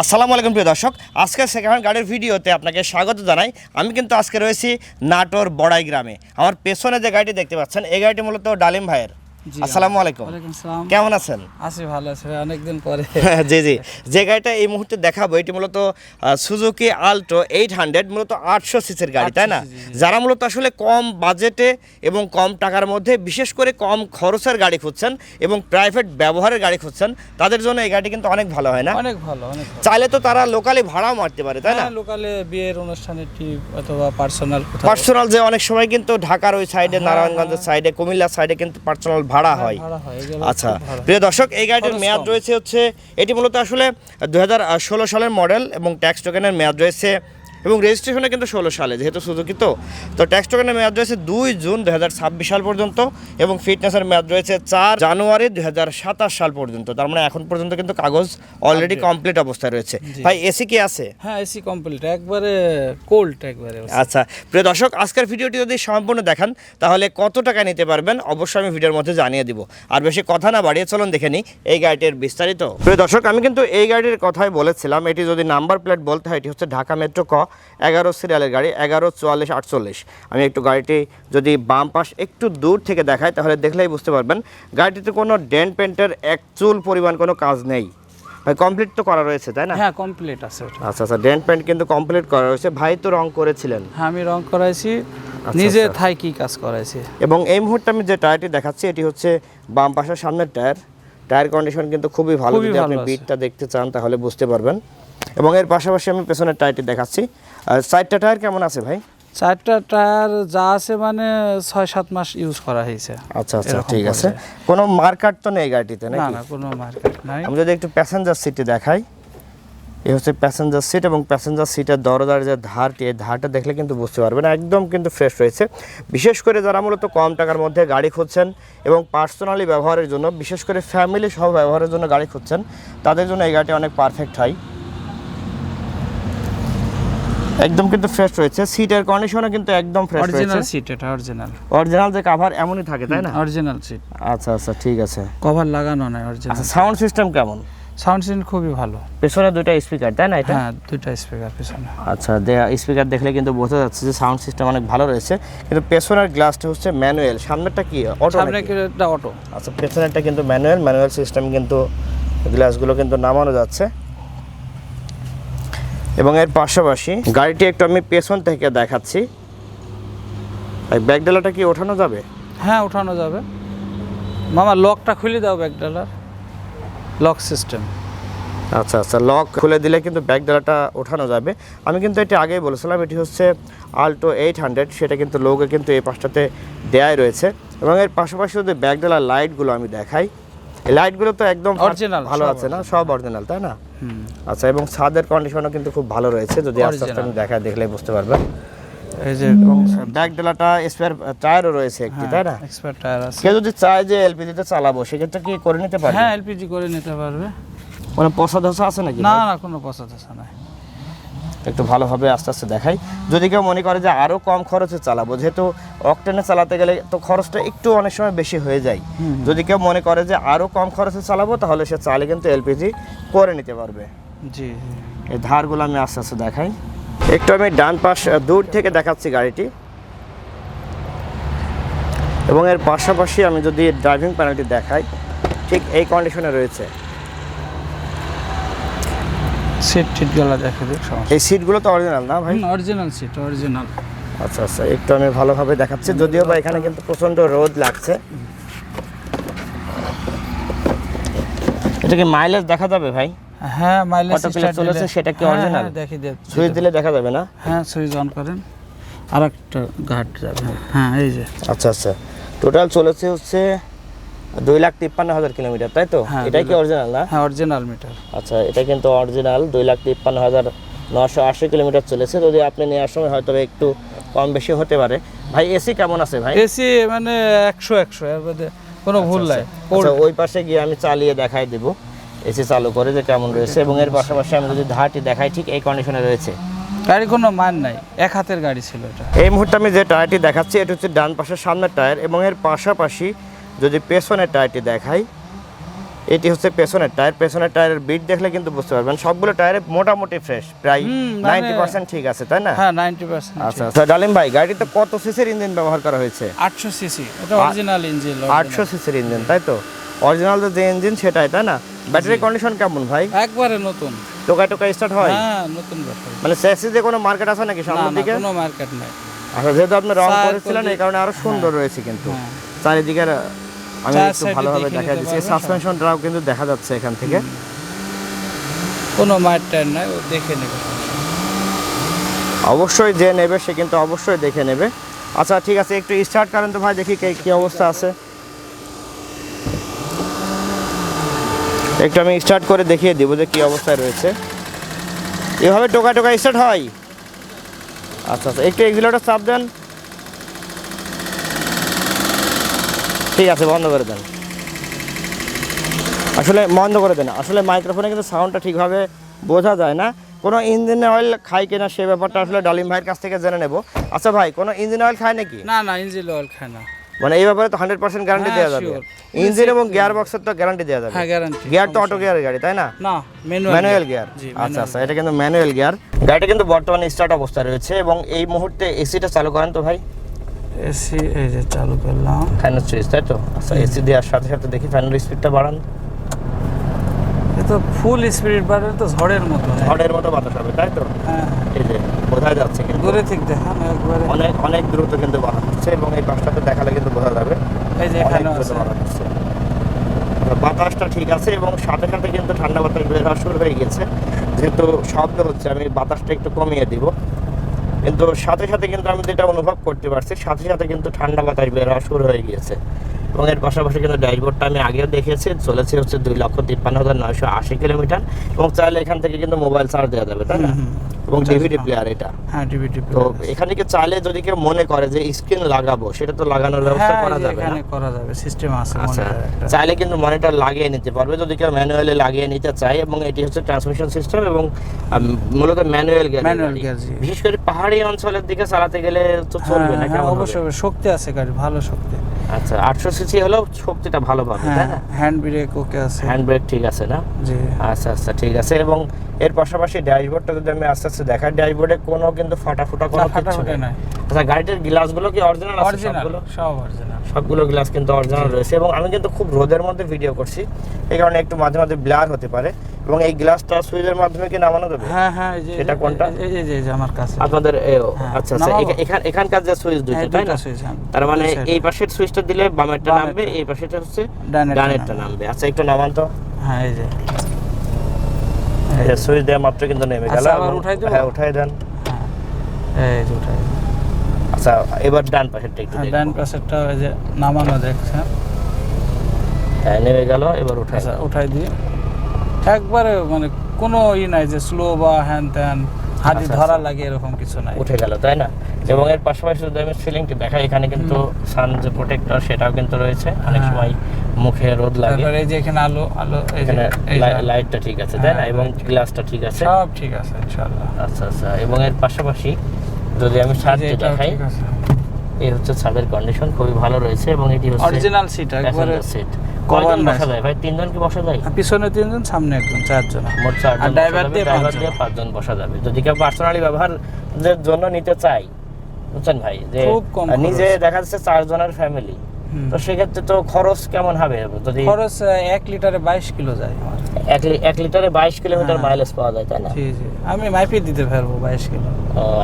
আসসালামু আলাইকুম প্রিয় দর্শক, আজকে সেকেন্ড হ্যান্ড গাড়ির ভিডিওতে আপনাকে স্বাগত জানাই। আমি কিন্তু আজকে রয়েছি নাটোর বড়াই গ্রামে। আমার পেছনে যে গাড়িটি দেখতে পাচ্ছেন, এই গাড়িটি মূলত ডালিম ভাইয়ের। আসসালামু আলাইকুম। কেমন আছেন? আছি ভালো আছি অনেকদিন পরে। জি জি। যে গাড়িটা এই মুহূর্তে দেখাবো এটি মূলত সুজুকি আল্টো এইট হান্ড্রেড মূলত আটশো সিসির গাড়ি তাই না? 800 cc, জি, যারা মূলত আসলে কম বাজেটে এবং কম টাকার মধ্যে বিশেষ করে কম খরচের গাড়ি খুঁজছেন এবং প্রাইভেট ব্যবহারের গাড়ি খুঁজছেন তাদের জন্য এই গাড়িটি কিন্তু অনেক ভালো হয় না? অনেক ভালো অনেক চাইলে তো তারা লোকালি ভাড়াও মারতে পারে তাই না? হ্যাঁ, লোকালে বিয়ের অনুষ্ঠানে ট্রিপ অথবা পার্সোনাল পার্সোনাল যে অনেক সময় কিন্তু ঢাকার ওই সাইডে নারায়ণগঞ্জের সাইডে কুমিল্লার সাইডে কিন্তু পার্সোনাল ভাড়া হয় ভাড়া হয় আচ্ছা প্রিয় দর্শক এই গাড়িটির মেয়াদ রয়েছে হচ্ছে এটি মূলত আসলে দুই হাজার ষোলো সালের মডেল এবং ট্যাক্স টোকেনের মেয়াদ রয়েছে এবং রেজিস্ট্রেশনে কিন্তু ষোলো সালে যেহেতু সুজুকি তো তো ট্যাক্স টোকেনের মেয়াদ রয়েছে দুই জুন দুই হাজার ছাব্বিশ সাল পর্যন্ত এবং ফিটনেসের মেয়াদ রয়েছে চার জানুয়ারি দুই হাজার সাতাশ সাল পর্যন্ত। তার মানে এখন পর্যন্ত কিন্তু কাগজ অলরেডি কমপ্লিট অবস্থায় রয়েছে। ভাই এসি কি আছে? হ্যাঁ এসি কমপ্লিট একবারে কোল্ড একবারে আচ্ছা প্রিয় দর্শক আজকের ভিডিওটি যদি সম্পূর্ণ দেখান তাহলে কত টাকা নিতে পারবেন অবশ্যই আমি ভিডিওর মধ্যে জানিয়ে দিব। আর বেশি কথা না বাড়িয়ে চলুন দেখে নিই এই গাড়িটির বিস্তারিত। প্রিয় দর্শক আমি কিন্তু এই গাড়ির কথাই বলেছিলাম। এটি যদি নাম্বার প্লেট বলতে হয় এটি হচ্ছে ঢাকা মেট্রো ক। এগারো সিরিয়ালের গাড়ি এগারো চুয়াল্লিশ আটচল্লিশ। আমি একটু গাড়িটি যদি বাম পাশ একটু দূর থেকে দেখাই তাহলে দেখলেই বুঝতে পারবেন গাড়িটিতে কোনো ডেন্ট পেন্টের এক চুল পরিমাণ কোনো কাজ নেই। ভাই কমপ্লিট তো করা রয়েছে তাই না? হ্যাঁ কমপ্লিট আছে আচ্ছা আচ্ছা ডেন্ট পেন্ট কিন্তু কমপ্লিট করা রয়েছে। ভাই তো রং করেছিলেন। হ্যাঁ আমি রং করাইছি আচ্ছা, নিজে আচ্ছা। থাই কি কাজ করাইছি। এবং এই মুহূর্তে আমি যে টায়ারটি দেখাচ্ছি এটি হচ্ছে বাম পাশের সামনের টায়ার। টায়ার কন্ডিশন কিন্তু খুবই ভালো। যদি আপনি বিটটা দেখতে চান তাহলে বুঝতে পারবেন। এবং এর পাশাপাশি আমি পেছনের টায়ারটি দেখাচ্ছি। সাইডটা টায়ার কেমন আছে ভাই? চারটা টায়ার যা আছে মানে ছয় সাত মাস ইউজ করা হয়েছে। আচ্ছা আচ্ছা ঠিক আছে। কোনো মার্কার তো নেই গাড়িটিতে না নাকি? না কোনো মার্কেট নাই। আমি যদি একটু প্যাসেঞ্জার সিটটি দেখাই এ হচ্ছে প্যাসেঞ্জার সিট এবং প্যাসেঞ্জার সিটের দরজার যে ধারটি এই ধারটা দেখলে কিন্তু বুঝতে পারবেন একদম কিন্তু ফ্রেশ রয়েছে। বিশেষ করে যারা মূলত কম টাকার মধ্যে গাড়ি খুঁজছেন এবং পার্সোনালি ব্যবহারের জন্য বিশেষ করে ফ্যামিলি সহ ব্যবহারের জন্য গাড়ি খুঁজছেন তাদের জন্য এই গাড়িটি অনেক পারফেক্ট হয়। একদম কিন্তু ফ্রেশ রয়েছে। সিটের কন্ডিশনও কিন্তু একদম ফ্রেশ অরিজিনাল সিট এটা অরিজিনাল অরিজিনাল যে কাভার এমনই থাকে তাই না? অরিজিনাল সিট আচ্ছা আচ্ছা ঠিক আছে। কভার লাগানো নাই অরিজিনাল আচ্ছা সাউন্ড সিস্টেম কেমন? সাউন্ড সিস্টেম খুবই ভালো। পেছনে দুইটা স্পিকার তাই না এটা? হ্যাঁ দুইটা স্পিকার পেছনে। আচ্ছা স্পিকার দেখলে কিন্তু বোঝা যাচ্ছে যে সাউন্ড সিস্টেম অনেক ভালো রয়েছে। কিন্তু পেছনের গ্লাসটা হচ্ছে ম্যানুয়াল সামনেরটা কি? অটো সামনে একটা অটো আচ্ছা পেছনেরটা কিন্তু ম্যানুয়াল ম্যানুয়াল সিস্টেম কিন্তু গ্লাসগুলো কিন্তু নামানো যাচ্ছে। এবং এর পাশাপাশি গাড়িটি একটু আমি পেছন থেকে দেখাচ্ছি। ব্যাকডালাটা কি ওঠানো যাবে? হ্যাঁ ওঠানো যাবে। মামা লকটা খুলে দাও ব্যাগডালার। লক সিস্টেম আচ্ছা আচ্ছা লক খুলে দিলে কিন্তু ব্যাক ডালাটা ওঠানো যাবে। আমি কিন্তু এটি আগেই বলেছিলাম এটি হচ্ছে আল্টো এইট হান্ড্রেড সেটা কিন্তু লোকে কিন্তু এই পাশটাতে দেয়াই রয়েছে। এবং এর পাশাপাশি যদি ব্যাক ডালার লাইটগুলো আমি দেখাই লাইটগুলো তো একদম অরিজিনাল ভালো আছে না? সব অরিজিনাল তাই না? আচ্ছা এবং ছাদের কন্ডিশনও কিন্তু খুব ভালো রয়েছে। যদি আস্তে আস্তে. আমি দেখায় দেখলে বুঝতে পারবেন। এই যে ব্যাক ডেলাটা স্পেয়ার টায়ারও রয়েছে একটি তাই না? স্পেয়ার টায়ার আছে। কেউ যদি চায় যে এলপিজিতে চালাবো সেক্ষেত্রে কি করে নিতে পারবে? হ্যাঁ এলপিজি করে নিতে পারবে। মানে পশা ধসা আছে নাকি না না কোনো পচা ধসা নাই। একটু ভালোভাবে আস্তে আস্তে দেখাই। যদি কেউ মনে করে যে আরও কম খরচে চালাবো যেহেতু অকটেনে চালাতে গেলে তো খরচটা একটু অনেক সময় বেশি হয়ে যায়। যদি কেউ মনে করে যে আরও কম খরচে চালাবো তাহলে সে চালে কিন্তু এলপিজি করে নিতে পারবে। জি এই ধারগুলো আমি আস্তে আস্তে দেখাই। একটু আমি ডান পাশ দূর থেকে দেখাচ্ছি গাড়িটি। এবং এর পাশাপাশি আমি যদি ড্রাইভিং প্যানেলটি দেখাই ঠিক এই কন্ডিশনে রয়েছে। সিট টিট গলা দেখে সমস্যা এই সিটগুলো তো অরিজিনাল না ভাই? অরিজিনাল সিট অরিজিনাল আচ্ছা আচ্ছা একটু আমি ভালোভাবে দেখাচ্ছি। যদিও বা এখানে কিন্তু প্রচণ্ড রোদ লাগছে। এটা কি মাইলেজ দেখা যাবে ভাই? হ্যাঁ মাইলেজ কত কিলো চলেছে সেটা কি original? দেখি দেখ সুইচ দিলে দেখা যাবে না? হ্যাঁ সুইচ অন করেন। আর একটা ঘাট যাবে। হ্যাঁ এই যে। আচ্ছা আচ্ছা। টোটাল চলেছে হচ্ছে দুই লাখ তিপ্পান্ন হাজার কিলোমিটার তাই তো? হ্যাঁ, এটাই কি অরিজিনাল না? হ্যাঁ অরিজিনাল মিটার আচ্ছা এটা কিন্তু অরিজিনাল দুই লাখ তিপ্পান্ন হাজার নশো আশি কিলোমিটার চলেছে। যদি আপনি নেওয়ার সময় হয়তো একটু কম বেশি হতে পারে। ভাই এসি কেমন আছে ভাই? এসি মানে একশো একশো এর মধ্যে কোনো ভুল নাই। আচ্ছা ওই পাশে গিয়ে আমি চালিয়ে দেখাই দেবো। এসি চালু করে যে কেমন রয়েছে এবং এর পাশাপাশি আমি যদি ধারটি দেখাই ঠিক এই কন্ডিশনে রয়েছে। গাড়ি কোনো মান নাই এক হাতের গাড়ি ছিল এটা। এই মুহূর্তে আমি যে টায়ারটি দেখাচ্ছি এটা হচ্ছে ডান পাশের সামনের টায়ার এবং এর পাশাপাশি যদি পেছনের টায়ারটি দেখাই এটি হচ্ছে পেছনের টায়ার। পেছনের টায়ারের বিট দেখলে কিন্তু বুঝতে পারবেন সবগুলো টায়ারে মোটামুটি ফ্রেশ প্রায় হুম, মানে- নাইনটি পার্সেন্ট ঠিক আছে তাই না? হ্যাঁ নাইনটি পার্সেন্ট আচ্ছা আচ্ছা। ডালিম ভাই গাড়িতে কত সিসির ইঞ্জিন ব্যবহার করা হয়েছে? আটশো সিসি এটা অরিজিনাল ইঞ্জিন আটশো সিসির ইঞ্জিন তাই তো? অরিজিনাল যে ইঞ্জিন সেটাই তাই না? ব্যাটারি কন্ডিশন কেমন ভাই? একবারে নতুন। টোকা টোকা স্টার্ট হয়? হ্যাঁ নতুন ব্যাটারি মানে স্যাসিসে কোনো মার্কেট আছে নাকি সামনের দিকে? কোনো মার্কেট নাই। আচ্ছা যেহেতু আপনি রং করেছিলেন এই কারণে আরও সুন্দর রয়েছে কিন্তু। হ্যাঁ। আমি একটু ভালোভাবে দেখা দিচ্ছি। সাসপেনশনটাও কিন্তু দেখা যাচ্ছে এখান থেকে। কোনো মায়ের টায়ার নাই ও দেখে নেবে। অবশ্যই যে নেবে সে কিন্তু অবশ্যই দেখে নেবে। আচ্ছা ঠিক আছে একটু স্টার্ট করেন তো ভাই দেখি কে- কি অবস্থা আছে। একটু আমি স্টার্ট করে দেখিয়ে দিব যে কি অবস্থায় রয়েছে। এভাবে টোকা টোকা স্টার্ট হয়? আচ্ছা আচ্ছা একটু এক্সিলেটর চাপ দেন। ঠিক আছে বন্ধ করে দেন। আসলে বন্ধ করে দেন। আসলে মাইক্রোফোনে কিন্তু সাউন্ডটা ঠিকভাবে বোঝা যায় না। কোনো ইঞ্জিন অয়েল খায় কিনা সে ব্যাপারটা আসলে ডালিম ভাইয়ের কাছ থেকে জেনে নেব। আচ্ছা ভাই কোনো ইঞ্জিন অয়েল খায় নাকি? না না ইঞ্জিন অয়েল খায় না। মানে এই ব্যাপারে তো হান্ড্রেড পার্সেন্ট গ্যারান্টি হ্যাঁ, দেওয়া যাবে। ইঞ্জিন এবং গিয়ার বক্সের তো গ্যারান্টি দেওয়া যাবে। হ্যাঁ গ্যারান্টি গিয়ার তো অটো গিয়ার গাড়ি তাই না? ম্যানুয়াল গিয়ার আচ্ছা আচ্ছা এটা কিন্তু ম্যানুয়াল গিয়ার গাড়িটা কিন্তু বর্তমানে স্টার্ট অবস্থায় রয়েছে এবং এই মুহূর্তে এসিটা চালু করেন তো ভাই? এসি এই যে চালু করলাম। ফ্যানের সুইচ তাই তো? আচ্ছা এসি দেওয়ার সাথে সাথে দেখি ফ্যানের স্পিডটা বাড়ান। এ তো ফুল স্পিড বাড়ে তো ঝড়ের মতো। ঝড়ের মতো বাতাস হবে তাই তো? হ্যাঁ। এই যে বোঝা যাচ্ছে কিন্তু। দূরে থেকে দেখান একবারে। অনেক অনেক দ্রুত কিন্তু বাতাস হচ্ছে এবং এই পাশটাতে দেখালে কিন্তু বোঝা যাবে এই যে এখানে আছে। হচ্ছে। বাতাসটা ঠিক আছে এবং সাথে সাথে কিন্তু ঠান্ডা বাতাস বের হওয়া শুরু হয়ে গেছে। যেহেতু শব্দ হচ্ছে আমি বাতাসটা একটু কমিয়ে দিব। কিন্তু সাথে সাথে কিন্তু আমি যেটা অনুভব করতে পারছি, সাথে সাথে কিন্তু ঠান্ডা বাতাস বের শুরু হয়ে গিয়েছে। এবং এর পাশাপাশি কিন্তু ড্যাশবোর্ডটা আমি আগেও দেখেছি চলেছে হচ্ছে দুই লক্ষ তিপ্পান্ন হাজার নয়শো আশি কিলোমিটার। এবং চাইলে এখান থেকে কিন্তু মোবাইল চার্জ দেওয়া যাবে, তাই না? এবং ডিভিডি প্লেয়ার এটা। হ্যাঁ ডিভিডি তো এখানে কি চাইলে যদি কেউ মনে করে যে স্ক্রিন লাগাবো সেটা তো লাগানোর ব্যবস্থা করা যাবে হ্যাঁ, এখানে করা যাবে সিস্টেম আছে আচ্ছা চাইলে কিন্তু মনিটর লাগিয়ে নিতে পারবে। যদি কেউ ম্যানুয়ালি লাগিয়ে নিতে চায় এবং এটি হচ্ছে ট্রান্সমিশন সিস্টেম এবং মূলত ম্যানুয়াল গিয়ার gear, জি। বিশেষ করে পাহাড়ি অঞ্চলের দিকে চালাতে গেলে তো চলবে হ্যাঁ, না হ্যাঁ, অবশ্যই অবশ্যই। শক্তি আছে গাড়ি ভালো শক্তি। আচ্ছা আটশো সিসি হলেও শক্তিটা ভালো পাবে তাই হ্যাঁ না? হ্যান্ড ব্রেক ওকে আছে। হ্যান্ড ব্রেক ঠিক আছে না? জি। আচ্ছা আচ্ছা ঠিক আছে। এবং এর পাশাপাশি ড্যাশবোর্ডটা যদি আমি আস্তে আস্তে দেখাই ড্যাশবোর্ডে কোনো কিন্তু ফাটা ফুটা কোনো কিছু নাই। আচ্ছা গাড়িটার গ্লাসগুলো কি অরিজিনাল আছে সবগুলো সব অরিজিনাল সবগুলো গ্লাস কিন্তু অরিজিনাল রয়েছে এবং আমি কিন্তু খুব রোদের মধ্যে ভিডিও করছি এই কারণে একটু মাঝে মাঝে ব্লার হতে পারে এবং এই গ্লাসটা সুইচের মাধ্যমে কি নামানো যাবে হ্যাঁ হ্যাঁ এই যে সেটা কোনটা? এই যে- এই যে আমার কাছে আপনাদের হ্যাঁ, আচ্ছা আচ্ছা? এখান এখানকার যে সুইচ দুইটা হ্যাঁ, তাই না সুইচ হ্যাঁ। তার মানে এই। পাশের সুইচটা দিলে বামেরটা। নামবে এই পাশেটা হচ্ছে ডানেরটা নামবে। আচ্ছা একটু নামান তো হ্যাঁ এই যে সুইচ দেওয়া মাত্র কিন্তু নেমে গেল আচ্ছা, আবার উঠাই দেবো? হ্যাঁ উঠাই দেন হ্যাঁ এই যে ওটাই আচ্ছা এবার ডান পাশেরটা একটু হ্যাঁ ডান পাশেরটা এই যে নামানো দেখছেন হ্যাঁ নেমে গেল এবার উঠাই আচ্ছা উঠাই দিয়ে একবারে মানে কোনো ই নাই যে স্লো বা হ্যান ত্যান হাতি আচ্ছা, ধরা আচ্ছা। লাগে এরকম কিছু নাই। উঠে গেল তাই না? এবং এর পাশাপাশি যদি আমি সিলিংটি দেখাই এখানে কিন্তু সান যে প্রোটেক্টর সেটাও কিন্তু রয়েছে। অনেক হ্যাঁ। সময় মুখে রোদ লাগে। তারপরে এই যে এখানে আলো আলো এখানে। লাইটটা ঠিক আছে তাই না? হ্যাঁ, এবং গ্লাসটা ঠিক আছে। সব ঠিক আছে ইনশাআল্লাহ। আচ্ছা আচ্ছা এবং এর পাশাপাশি যদি আমি ছাদটি দেখাই এই হচ্ছে ছাদের কন্ডিশন খুবই ভালো রয়েছে এবং এটি হচ্ছে অরিজিনাল সিট একবারে সিট কয়জন বসা যায় ভাই তিনজন কি বসা যায়? পিছনে তিনজন সামনে একজন চারজন। মোট চারজন যাবে, দিয়ে পাঁচজন। দিয়ে পাঁচজন বসা যাবে। যদি কেউ পার্সোনালি ব্যবহারের জন্য নিতে চাই বুঝছেন ভাই? যে নিজে দেখা যাচ্ছে চারজনের ফ্যামিলি তো সেক্ষেত্রে তো খরচ কেমন হবে? যদি খরচ এক লিটারে বাইশ কিলো যায় এক লিটারে বাইশ কিলোমিটার হ্যাঁ। মাইলেজ পাওয়া যায় তাই না? জি জি। আমি মাইপে দিতে পারব বাইশ কিলো।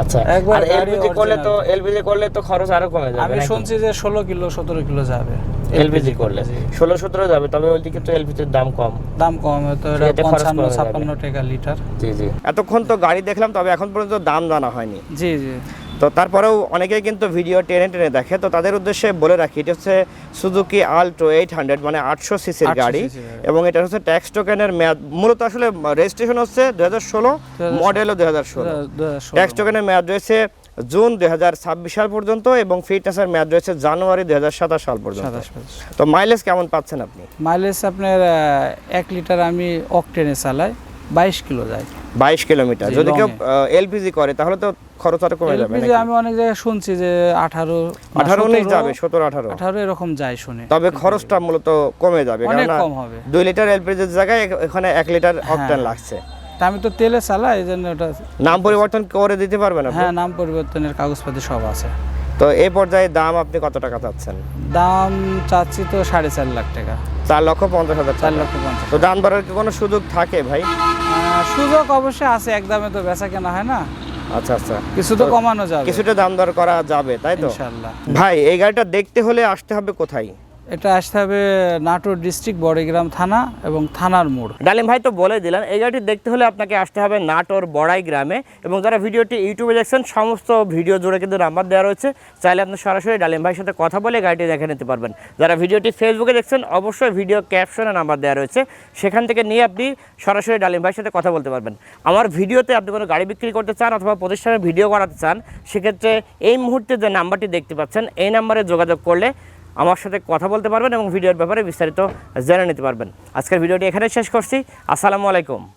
আচ্ছা। একবার এলপিজি করলে তো এলপিজি করলে তো খরচ আরও কমে যাবে আমি শুনছি যে ষোলো কিলো সতেরো কিলো যাবে। এলপিজি করলে। ষোলো সতেরো যাবে তবে ওইদিকে তো এলপিজির দাম কম। দাম কম খরচ পঞ্চান্ন ছাপ্পান্ন টাকা লিটার। জি জি। এতক্ষণ তো গাড়ি দেখলাম তবে এখন পর্যন্ত দাম জানা হয়নি। জি জি। তো তারপরেও অনেকেই কিন্তু ভিডিও টেনে টেনে দেখে। তো তাদের উদ্দেশ্যে বলে রাখি এটা হচ্ছে সুজুকি আল্টো এইট হান্ড্রেড মানে আটশো সিসির গাড়ি। এবং এটা হচ্ছে ট্যাক্স টোকেনের মেয়াদ। মূলত আসলে রেজিস্ট্রেশন হচ্ছে দু হাজার ষোলো মডেলও দু হাজার ষোলো। ট্যাক্স টোকেনের মেয়াদ রয়েছে জুন দুই হাজার ছাব্বিশ সাল পর্যন্ত এবং ফিটনেসের মেয়াদ রয়েছে জানুয়ারি দুই হাজার সাতাশ সাল পর্যন্ত। তো মাইলেজ কেমন পাচ্ছেন আপনি? মাইলেজ আপনার এক লিটার আমি অকটেনে চালাই। বাইশ কিলো যায়। বাইশ কিলোমিটার। যদি কেউ এলপিজি করে তাহলে তো খরচ আরও কমে যাবে LPG আমি অনেক জায়গায় শুনছি যে আঠারো আঠারো উনিশ যাবে সতেরো আঠারো। আঠারো এরকম যায় শুনে। তবে খরচটা মূলত কমে যাবে অনেক কম হবে। দুই লিটার এলপিজির জায়গায় এখানে এক লিটার অকটেন হ্যাঁ। লাগছে আমি তো তেলে চালাই এই জন্য ওটা নাম পরিবর্তন করে দিতে পারবেন হ্যাঁ নাম পরিবর্তনের কাগজপাতি সব আছে। তো এই পর্যায়ে দাম আপনি কত টাকা চাচ্ছেন? দাম চাচ্ছি তো সাড়ে চার লাখ টাকা। চার লক্ষ পঞ্চাশ হাজার চার লক্ষ পঞ্চাশ তো দাম বাড়ার কি কোনো সুযোগ থাকে ভাই? সুযোগ অবশ্যই আছে একদমে তো বেচা কেনা হয় না? আচ্ছা আচ্ছা। কিছু তো কমানো যাবে। কিছুটা দাম দর করা যাবে তাই তো? ভাই এই গাড়িটা দেখতে হলে আসতে হবে কোথায়? এটা আসতে হবে নাটোর ডিস্ট্রিক্ট বড়িগ্রাম থানা এবং থানার মোড়। ডালিম ভাই তো বলে দিলেন, এই গাড়িটি দেখতে হলে আপনাকে আসতে হবে নাটোর বড়াই গ্রামে এবং যারা ভিডিওটি ইউটিউবে দেখছেন, সমস্ত ভিডিও জুড়ে কিন্তু নাম্বার দেওয়া রয়েছে। চাইলে আপনি সরাসরি ডালিম ভাইয়ের সাথে কথা বলে গাড়িটি দেখে নিতে পারবেন। যারা ভিডিওটি ফেসবুকে দেখছেন, অবশ্যই ভিডিও ক্যাপশনে নাম্বার দেওয়া রয়েছে। সেখান থেকে নিয়ে আপনি সরাসরি ডালিম ভাইয়ের সাথে কথা বলতে পারবেন। আমার ভিডিওতে আপনি কোনো গাড়ি বিক্রি করতে চান অথবা প্রতিষ্ঠানে ভিডিও করাতে চান, সেক্ষেত্রে এই মুহূর্তে যে নাম্বারটি দেখতে পাচ্ছেন, এই নাম্বারে যোগাযোগ করলে আমার সাথে কথা বলতে পারবেন এবং ভিডিওর ব্যাপারে বিস্তারিত জেনে নিতে পারবেন। আজকের ভিডিওটি এখানে শেষ করছি। আসসালামু আলাইকুম।